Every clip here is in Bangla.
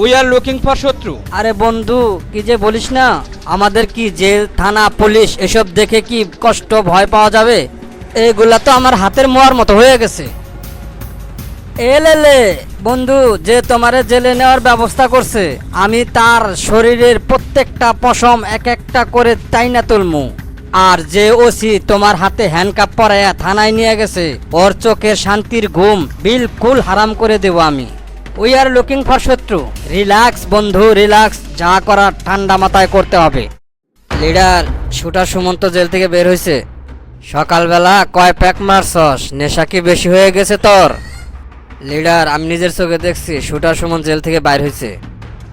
উই আর লুকিং ফর শত্রু। আরে বন্ধু, কি যে বলিস না? আমাদের কি জেল, থানা, পুলিশ, এসব দেখে কি কষ্ট, ভয় পাওয়া যাবে? এগুলা তো আমার হাতের মোয়ার মতো হয়ে গেছে। এলেলে বন্ধু, যে তোমারে জেলে নেওয়ার ব্যবস্থা করছে, আমি তার শরীরের প্রত্যেকটা পশম এক একটা করে তাইনা তুলমু। আর যে ওসি তোমার হাতে হ্যান্ডকাপ পরাইয়া থানায় নিয়ে গেছে, ওর চোখে শান্তির ঘুম বিলকুল হারাম করে দেব আমি। উই আর লুকিং ফর শত্রু। রিল্যাক্স বন্ধু রিল্যাক্স যা করার ঠান্ডা মাথায় করতে হবে। লিডার শুটার সুমন্ত জেল থেকে বের হয়েছে সকালবেলা কয় প্যাক মারছস? নেশা কি বেশি হয়ে গেছে তোর? লিডার আমি নিজের চোখে দেখছি শুটার সুমন জেল থেকে বাইর হয়েছে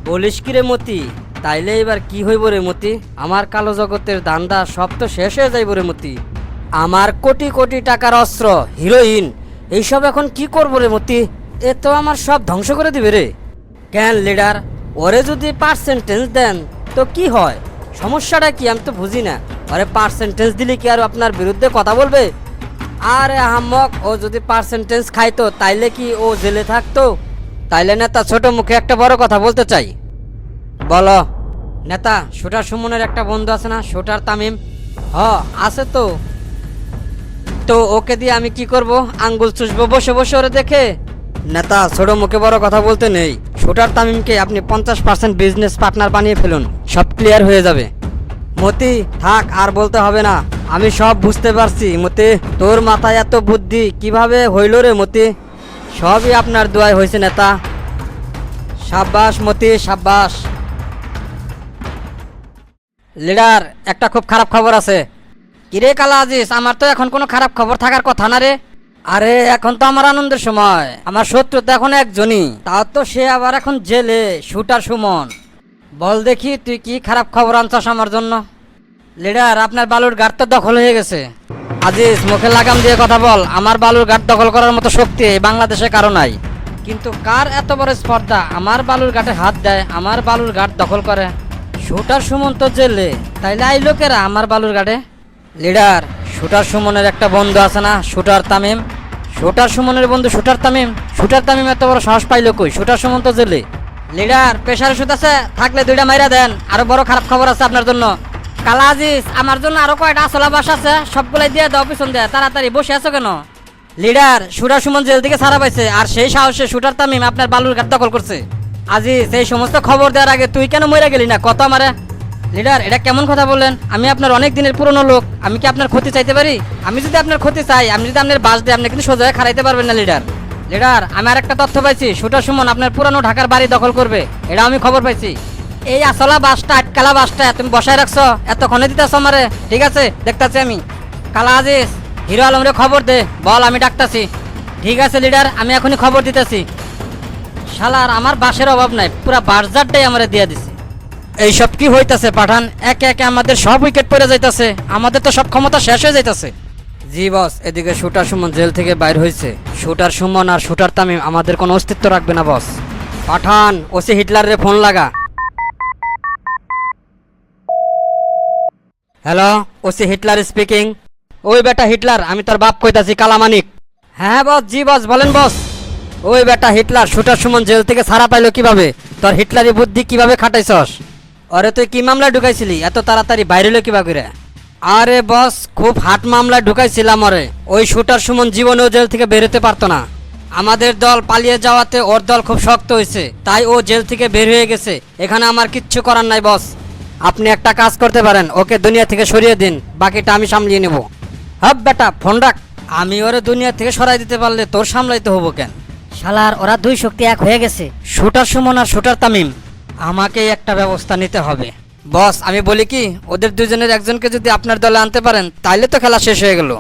বলিস কি রে মতি? তাইলে এবার কি হইব রে মতি? আমার কালো জগতের দান্দা সব তো শেষ হয়ে যাইব রে মতি। আমার কোটি কোটি টাকার অস্ত্র, হিরোইন, এইসব এখন কি করব রে মতি? এ তো আমার সব ধ্বংস করে দিবে রে। কেন লিডার ওরে যদি পার্সেন্টেজ দেন, তো কি হয়? সমস্যাটা কি আমি তো বুঝি না। ওরে পার্সেন্টেজ দিলে কি আর আপনার বিরুদ্ধে কথা বলবে? আরে আহম্মক, ও যদি পার্সেন্টেজ খাইতো, তাইলে কি ও জেলে থাকতো? তাইলে নেতা ছোট মুখে একটা বড় কথা বলতে চাই। বলো, নেতা শুটার সুমনের একটা বন্ধু আছে না শুটার তামিম? হ, আছে তো। তো ওকে দিয়ে আমি কি করব? আঙ্গুল চুষবো, বসে বসে ওরে দেখে? নেতা ছোট মুখে বড় কথা বলতে নেই। শুটার তামিমকে আপনি পঞ্চাশ পার্সেন্ট বিজনেস পার্টনার বানিয়ে ফেলুন। সব ক্লিয়ার হয়ে যাবে। মতি, থাক, আর বলতে হবে না। আমি সব বুঝতে পারছি, মতি। তোর মাথায় এত বুদ্ধি, কীভাবে হইল রে মতি? সবই আপনার দোয়ায় হয়েছে, নেতা। সাব্বাস, মতি, সাব্বাস। লিডার, একটা খুব খারাপ খবর আছে। কিরে কালা আজিজ, আমার তো এখন কোনো খারাপ খবর থাকার কথা না রে। আরে, এখন তো আমার আনন্দের সময়। আমার শত্রু তো এখন একজনই। তাও তো সে আবার এখন জেলে, শুটার সুমন। বল দেখি, তুই কি খারাপ খবর আনছস আমার জন্য? লিডার, আপনার বালুর তো দখল হয়ে গেছে। আজিজ, মুখে লাগাম দিয়ে কথা বল। আমার বালুর ঘাট দখল করার মতো শক্তি বাংলাদেশে কারও নাই। কিন্তু কার এত বড় স্পর্ধা? আমার বালুর ঘাটে হাত দেয়, আমার বালুর ঘাট দখল করে। শুটার সুমন তো জেলে। তাইলে আই লোকেরা আমার বালুর ঘাটে লিডার শুটার সুমনের একটা বন্ধু আছে না শুটার তামিম। শুটার সুমনের বন্ধু শুটার তামিম? শুটার তামিম এত বড় সাহস পাইলো কই? শুটার সুমন তো জেলে। লিডার প্রেশার ওষুধ আছে থাকলে দুইটা মাইরা দেন। আরও বড় খারাপ খবর আছে আপনার জন্য। কালা আজিজ, আমার জন্য আরও কয়টা আসলা বাস আছে, সবগুলাই দিয়ে দাও, পিছন দিয়ে। তাড়াতাড়ি, বসে আছো কেন? লিডার শুটার সুমন জেল থেকে ছাড়া পাইছে, আর সেই সাহসে শুটার তামিম আপনার বালুর ঘাট দখল করছে। আজিজ সেই সমস্ত খবর দেওয়ার আগে তুই কেন মরে গেলি না? কত আমারে লিডার এটা কেমন কথা বললেন? আমি আপনার অনেক দিনের পুরনো লোক, আমি কি আপনার ক্ষতি চাইতে পারি? আমি যদি আপনার ক্ষতি চাই, আমি যদি আপনার বাস দিই আপনি কিন্তু সোজা খারাইতে পারবেন না লিডার লিডার আমি আর একটা তথ্য পাইছি, সুটা সুমন আপনার পুরানো ঢাকার বাড়ি দখল করবে এটা আমি খবর পাইছি। এই আসলা বাসটা, আটকালা বাসটা, তুমি বসায় রাখছো, এতক্ষণে দিতেছ আমারে, ঠিক আছে? দেখতাছি আমি। কালা আজিজ, হিরো আলমরে খবর দে, বল, আমি ডাকতাছি। ঠিক আছে লিডার আমি এখনই খবর দিতেছি। শালার, আমার বাসের অভাব নাই, পুরা বার্জারটাই আমার দিয়ে দিছে। এইসব কি হইতাছে পাঠান? একে একে আমাদের সব উইকেট পড়ে যাইতাছে। আমাদের তো সব ক্ষমতা শেষ হয়ে যাইতাছে। জি বস এদিকে শুটার সুমন জেল থেকে বাইর হয়েছে শুটার সুমন আর শুটার তামিম আমাদের কোনো অস্তিত্ব রাখবে না বস পাঠান, ওসি হিটলারের ফোন লাগা। হ্যালো, ওসি হিটলার স্পিকিং ওই বেটা হিটলার, আমি তোর বাপ কইতাছি, কালামানিক। হ্যাঁ বস জি বস বলেন বস ওই বেটা হিটলার, শুটার সুমন জেল থেকে ছাড়া পাইলো কীভাবে? তোর হিটলারি বুদ্ধি কীভাবে খাটাইছস? আরে তুই কি মামলা ঢুকাইছিলি? এত তাড়াতাড়ি বাইরে হলো কিবা করে? আরে বস খুব হাট মামলায় ঢুকাইছিলাম আরে। ওই শুটার সুমন জীবনেও জেল থেকে বেরোতে পারতো না। আমাদের দল পালিয়ে যাওয়াতে ওর দল খুব শক্ত হয়েছে তাই ও জেল থেকে বের হয়ে গেছে। এখানে আমার কিচ্ছু করার নাই বস। আপনি একটা কাজ করতে পারেন ওকে দুনিয়া থেকে সরিয়ে দিন বাকিটা আমি সামলিয়ে নেব। হাব বেটা ফোন রাখ। আমি ওরে দুনিয়া থেকে সরাই দিতে পারলে তোর সামলাইতে হব কেন? শালার ওরা দুই শক্তি এক হয়ে গেছে। শুটার সুমন আর শুটার তামিম। আমাকে একটা ব্যবস্থা নিতে হবে। বস, আমি বলি কি, ওদের দুজনের একজনকে যদি আপনার দলে আনতে পারেন, তাইলে তো খেলা শেষ হয়ে গেল।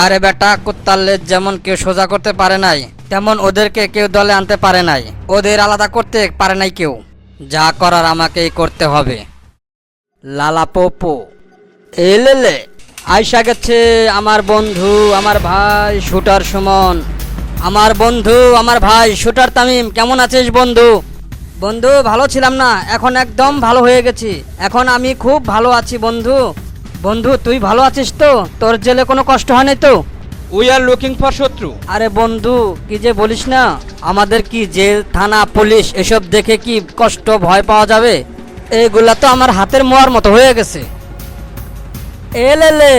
আরে বেটা কুত্তাল্লের যেমন কেউ সোজা করতে পারে নাই, তেমন ওদেরকে কেউ দলে আনতে পারে নাই। ওদের আলাদা করতে পারে নাই কেউ। যা করার আমাকেই করতে হবে। লালা পোপো, এলেলে, আইসা গেছে আমার বন্ধু, আমার ভাই শুটার সুমন। আমার বন্ধু, আমার ভাই শুটার তামিম, কেমন আছিস বন্ধু? বন্ধু ভালো ছিলাম না। এখন একদম ভালো হয়ে গেছি। এখন আমি খুব ভালো আছি বন্ধু। বন্ধু তুই ভালো আছিস তো? তোর জেলে কোনো কষ্ট হয় নাই তো? উই আর লুকিং ফর শত্রু। আরে বন্ধু কি যে বলিস না? আমাদের কি জেল থানা পুলিশ এসব দেখে কি কষ্ট ভয় পাওয়া যাবে? এইগুলা তো আমার হাতের মোয়ার মতো হয়ে গেছে। এলেলে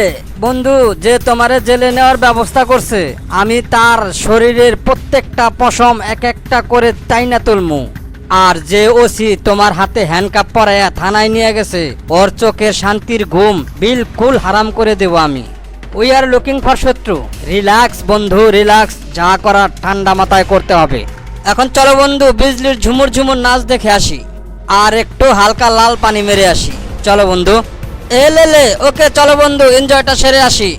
বন্ধু যে তোমারে জেলে নেওয়ার ব্যবস্থা করছে আমি তার শরীরের প্রত্যেকটা পশম এক একটা করে তাইনা তুলমু। আর যে ওসি তোমার হাতে হ্যান্ডকাপ পরাইয়া থানায় নিয়ে গেছে, ওর চোখের শান্তির ঘুম বিলকুল হারাম করে দেব আমি। উই আর লুকিং ফর শত্রু। রিল্যাক্স বন্ধু রিল্যাক্স যা করার ঠান্ডা মাথায় করতে হবে। এখন চলো বন্ধু, বিজলির ঝুমুর ঝুমুর নাচ দেখে আসি। আর একটু হালকা লাল পানি মেরে আসি। চলো বন্ধু। এ লে ওকে চলো বন্ধু এনজয়টা সেরে আসি।